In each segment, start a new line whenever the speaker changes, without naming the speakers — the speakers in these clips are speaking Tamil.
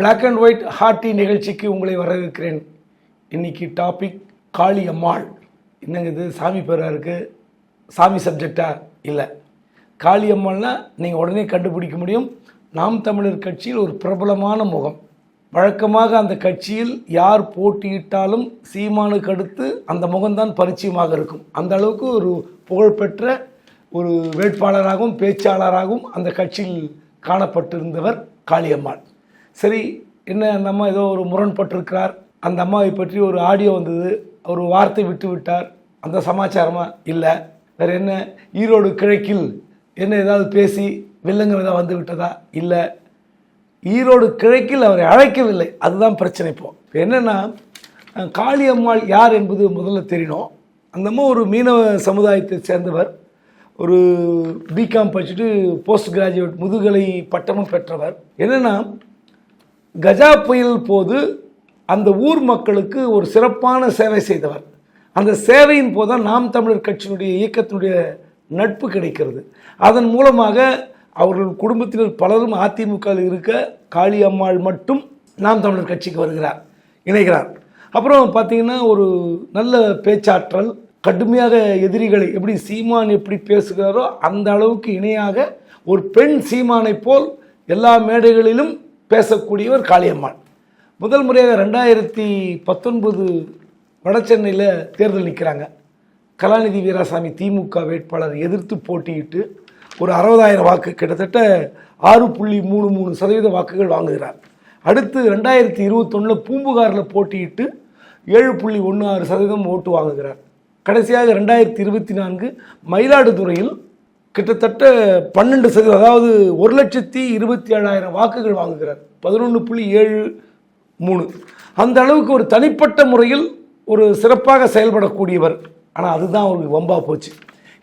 பிளாக் அண்ட் ஒயிட் ஹார்ட்டி நிகழ்ச்சிக்கு உங்களை வரவேற்கிறேன். இன்னைக்கு டாபிக் காளி அம்மாள் என்னங்க இது? சாமி பேராக இருக்குது சாமி சப்ஜெக்டா இல்லை. காளி அம்மாள்னா நீங்கள் உடனே கண்டுபிடிக்க முடியும். நாம் தமிழர் கட்சியில் ஒரு பிரபலமான முகம். வழக்கமாக அந்த கட்சியில் யார் போட்டியிட்டாலும் சீமானுக்கு அடுத்து அந்த முகம்தான் பரிச்சயமாக இருக்கும். அந்த அளவுக்கு ஒரு புகழ்பெற்ற ஒரு வேட்பாளராகவும் பேச்சாளராகவும் அந்த கட்சியில் காணப்பட்டிருந்தவர் காளியம்மாள். சரி என்ன அந்த அம்மா ஏதோ ஒரு முரண்பட்டிருக்கிறார். அந்த அம்மாவை பற்றி ஒரு ஆடியோ வந்தது. ஒரு வார்த்தை விட்டு விட்டார். அந்த சமாச்சாரமா? இல்லை. வேற என்ன? ஈரோடு கிழக்கில் என்ன ஏதாவது பேசி வில்லங்கம் ஏதாவது வந்து விட்டதா? இல்லை. ஈரோடு கிழக்கில் அவரை அழைக்கவில்லை. அதுதான் பிரச்சனை இப்போ. இப்போ என்னென்னா காளியம்மாள் யார் என்பது முதல்ல தெரியணும். அந்த அம்மா ஒரு மீனவ சமுதாயத்தை சேர்ந்தவர். ஒரு பிகாம் படிச்சுட்டு போஸ்ட் கிராஜுவேட் முதுகலை பட்டமும் பெற்றவர். என்னென்னா கஜா புயல் போது அந்த ஊர் மக்களுக்கு ஒரு சிறப்பான சேவை செய்தவர். அந்த சேவையின் போது தான் நாம் தமிழர் கட்சியினுடைய இயக்கத்தினுடைய நட்பு கிடைக்கிறது. அதன் மூலமாக அவர்கள் குடும்பத்தினர் பலரும் அதிமுகவில் இருக்க காளி அம்மாள் மட்டும் நாம் தமிழர் கட்சிக்கு வருகிறார் இணைகிறார். அப்புறம் பார்த்தீங்கன்னா ஒரு நல்ல பேச்சாற்றல் கடுமையாக எதிரிகளை எப்படி சீமான் எப்படி பேசுகிறாரோ அந்த அளவுக்கு இணையாக ஒரு பெண் சீமானை போல் எல்லா மேடைகளிலும் பேசக்கூடியவர் காளியம்மாள். முதல் முறையாக ரெண்டாயிரத்தி பத்தொன்பது வடசென்னையில் தேர்தல் நிற்கிறாங்க கலாநிதி வீராசாமி திமுக வேட்பாளர் எதிர்த்து போட்டியிட்டு ஒரு அறுபதாயிரம் வாக்கு கிட்டத்தட்ட ஆறு புள்ளி மூணு மூணு சதவீத வாக்குகள் வாங்குகிறார். அடுத்து ரெண்டாயிரத்தி இருபத்தொன்னில் பூம்புகாரில் போட்டியிட்டு ஏழு புள்ளி ஒன்று ஆறு சதவீதம் ஓட்டு வாங்குகிறார். கடைசியாக ரெண்டாயிரத்தி இருபத்தி நான்கு மயிலாடுதுறையில் கிட்டத்தட்ட பன்னெண்டு சதவீதம் அதாவது ஒரு லட்சத்தி இருபத்தி ஏழாயிரம் வாக்குகள் வாங்குகிறார். பதினொன்று புள்ளி ஏழு மூணு. அந்த அளவுக்கு ஒரு தனிப்பட்ட முறையில் ஒரு சிறப்பாக செயல்படக்கூடியவர். ஆனால் அதுதான் அவருக்கு வம்பாக போச்சு.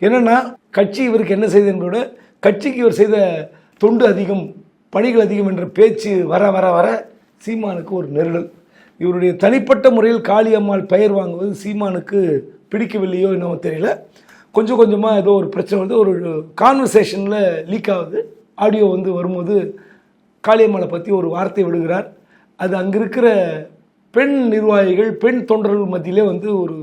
என்னென்னா கட்சி இவருக்கு என்ன செய்தது என்பதை கட்சிக்கு இவர் செய்த தொண்டு அதிகம் பணிகள் அதிகம் என்ற பேச்சு வர வர வர சீமானுக்கு ஒரு நெருடல். இவருடைய தனிப்பட்ட முறையில் காளியம்மாள் பெயர் வாங்குவது சீமானுக்கு பிடிக்கவில்லையோ என்னவோ தெரியல. கொஞ்சம் கொஞ்சமாக ஏதோ ஒரு பிரச்சனை வந்து ஒரு கான்வர்சேஷனில் லீக் ஆகுது. ஆடியோ வந்து வரும்போது காளியம்மாளை பற்றி ஒரு வார்த்தை விடுகிறார். அது அங்கே இருக்கிற பெண் நிர்வாகிகள் பெண் தொண்டர்கள் மத்தியிலே வந்து ஒரு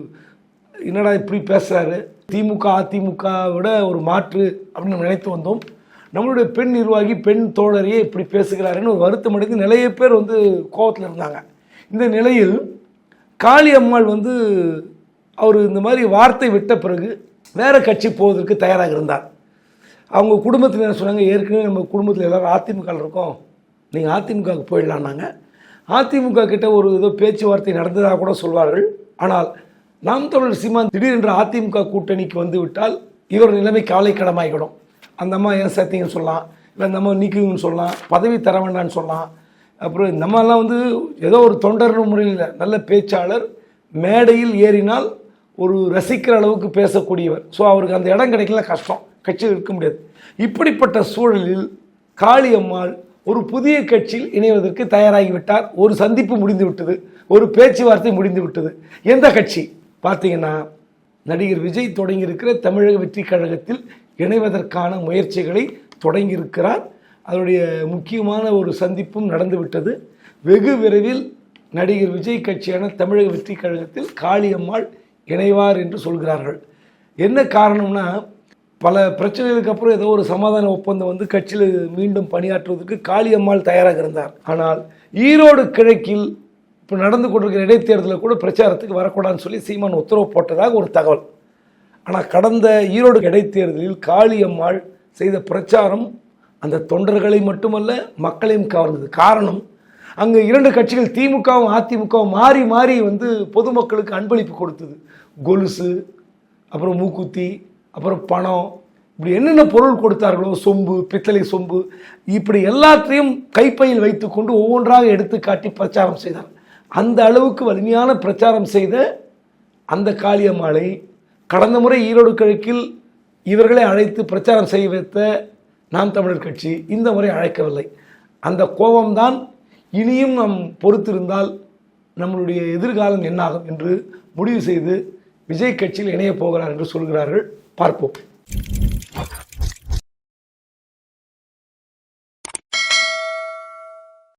என்னடா இப்படி பேசுகிறாரு திமுக அதிமுக விட ஒரு மாற்று அப்படின்னு நம்ம நினைத்து வந்தோம். நம்மளுடைய பெண் நிர்வாகி பெண் தோழரையே இப்படி பேசுகிறாருன்னு ஒரு வருத்தம் அடைந்து நிறைய பேர் வந்து கோவத்தில் இருந்தாங்க. இந்த நிலையில் காளி அம்மாள் வந்து அவர் இந்த மாதிரி வார்த்தை விட்ட பிறகு வேறு கட்சி போவதற்கு தயாராக இருந்தார். அவங்க குடும்பத்தில் என்ன சொன்னாங்க? ஏற்கனவே நம்ம குடும்பத்தில் எல்லோரும் அதிமுக இருக்கோம். நீங்கள் அதிமுகவுக்கு போயிடலான்னாங்க. அதிமுக கிட்ட ஒரு ஏதோ பேச்சுவார்த்தை நடந்ததாக கூட சொல்வார்கள். ஆனால் நாம் தமிழர் சீமான் திடீரென்று அதிமுக கூட்டணிக்கு வந்து விட்டால் இவர் நிலைமை கவலைக்கிடமாகிடும் அந்த அம்மா ஏன் சேர்த்தீங்கன்னு சொல்லலாம். இல்லை அந்த அம்மா நீக்குங்கன்னு சொல்லலாம். பதவி தர வேண்டான்னு சொல்லலாம். அப்புறம் இந்த அம்மாலாம் வந்து ஏதோ ஒரு தொண்டர் முறையில் இல்லை நல்ல பேச்சாளர். மேடையில் ஏறினால் ஒரு ரசிக்கிற அளவுக்கு பேசக்கூடியவர். ஸோ அவருக்கு அந்த இடம் கிடைக்கல கஷ்டம். கட்சியில் இருக்க முடியாது. இப்படிப்பட்ட சூழலில் காளியம்மாள் ஒரு புதிய கட்சியில் இணைவதற்கு தயாராகிவிட்டார். ஒரு சந்திப்பு முடிந்து விட்டது ஒரு பேச்சுவார்த்தை முடிந்து விட்டது எந்த கட்சி? பார்த்தீங்கன்னா நடிகர் விஜய் தொடங்கியிருக்கிற தமிழக வெற்றி கழகத்தில் இணைவதற்கான முயற்சிகளை தொடங்கியிருக்கிறார். அதனுடைய முக்கியமான ஒரு சந்திப்பும் நடந்துவிட்டது. வெகு விரைவில் நடிகர் விஜய் கட்சியான தமிழக வெற்றி கழகத்தில் காளியம்மாள் இணைவார் என்று சொல்கிறார்கள். என்ன காரணம்னா பல பிரச்சனைகளுக்கு அப்புறம் ஏதோ ஒரு சமாதான ஒப்பந்தம் வந்து கட்சியில் மீண்டும் பணியாற்றுவதற்கு காளியம்மாள் தயாராக இருந்தார். ஆனால் ஈரோடு கிழக்கில் இப்போ நடந்து கொண்டிருக்கிற இடைத்தேர்தலில் கூட பிரச்சாரத்துக்கு வரக்கூடாதுன்னு சொல்லி சீமான் உத்தரவு போட்டதாக ஒரு தகவல். ஆனால் கடந்த ஈரோடு இடைத்தேர்தலில் காளியம்மாள் செய்த பிரச்சாரம் அந்த தொண்டர்களை மட்டுமல்ல மக்களையும் கவர்ந்தது. காரணம் அங்கே இரண்டு கட்சிகள் திமுகவும் அதிமுகவும் மாறி மாறி வந்து பொதுமக்களுக்கு அன்பளிப்பு கொடுத்தது. கொலுசு அப்புறம் மூக்குத்தி அப்புறம் பணம் இப்படி என்னென்ன பொருள் கொடுத்தார்களோ சொம்பு பித்தளை சொம்பு இப்படி எல்லாத்தையும் கைப்பையில் வைத்துக்கொண்டு ஒவ்வொன்றாக எடுத்து காட்டி பிரச்சாரம் செய்தார். அந்த அளவுக்கு வலிமையான பிரச்சாரம் செய்த அந்த காளியம்மாளை கடந்த முறை ஈரோடு கிழக்கில் இவர்களை அழைத்து பிரச்சாரம் செய்ய வைத்த நாம் தமிழர் கட்சி இந்த முறை அழைக்கவில்லை. அந்த கோபம்தான் இனியும் நாம் பொறுத்திருந்தால் நம்மளுடைய எதிர்காலம் என்னாகும் என்று முடிவு செய்து விஜய் கட்சியில் இணைய போகிறார் என்று சொல்கிறார்கள். பார்ப்போம்.